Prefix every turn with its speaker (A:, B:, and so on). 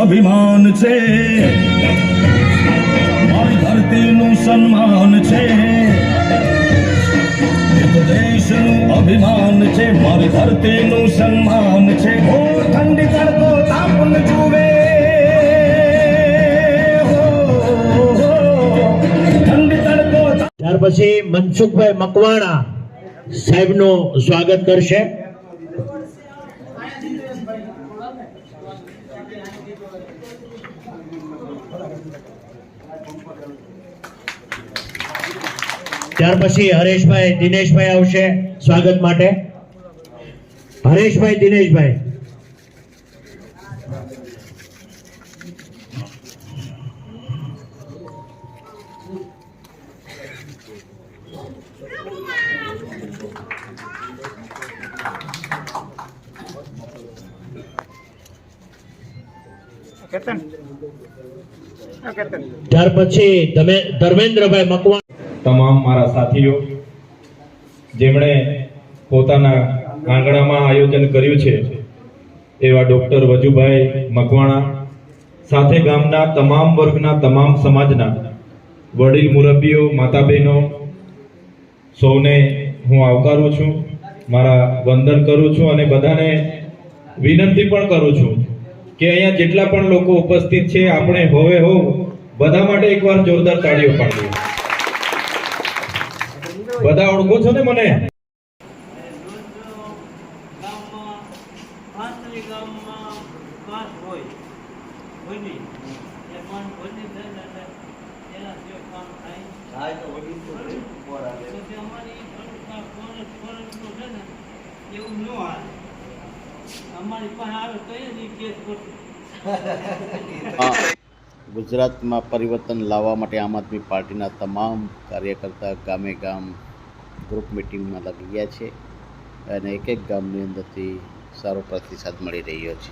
A: અભિમાન છે. મારી ધરતીનું સન્માન છે. દેશનું અભિમાન છે. મારી ધરતીનું સન્માન છે. ઓ ઠંડી તડકો તાપન જુએ. ઠંડી તડકો
B: ત્યાર પછી મનસુખભાઈ મકવાણા સાહેબનું સ્વાગત કરશે. ત્યાર પછી હરેશભાઈ દિનેશભાઈ આવશે સ્વાગત માટે. હરેશભાઈ દિનેશભાઈ. ત્યાર પછી ધર્મેન્દ્રભાઈ મકવાણ
C: તમામ મારા સાથીઓ જેમણે પોતાના આંગણામાં આયોજન કર્યું છે એવા ડૉક્ટર વજુભાઈ મકવાણા સાથે ગામના તમામ વર્ગના તમામ સમાજના વડીલ મુરબ્બીઓ માતા બહેનો સૌને હું આવકારું છું મારા વંદન કરું છું અને બધાને વિનંતી પણ કરું છું કે અહીંયા જેટલા પણ લોકો ઉપસ્થિત છે, આપણે હોવે હોવ બધા માટે એકવાર જોરદાર તાળીઓ પાડીએ બધા ઓળખો છો ને મને?
D: એવું ન આવે અમારી
E: ગુજરાતમાં પરિવર્તન લાવવા માટે આમ આદમી પાર્ટીના તમામ કાર્યકર્તા ગામે ગામ ગ્રુપ મિટિંગમાં લાગી ગયા છે અને એક એક ગામની અંદરથી સારો પ્રતિસાદ મળી રહ્યો છે.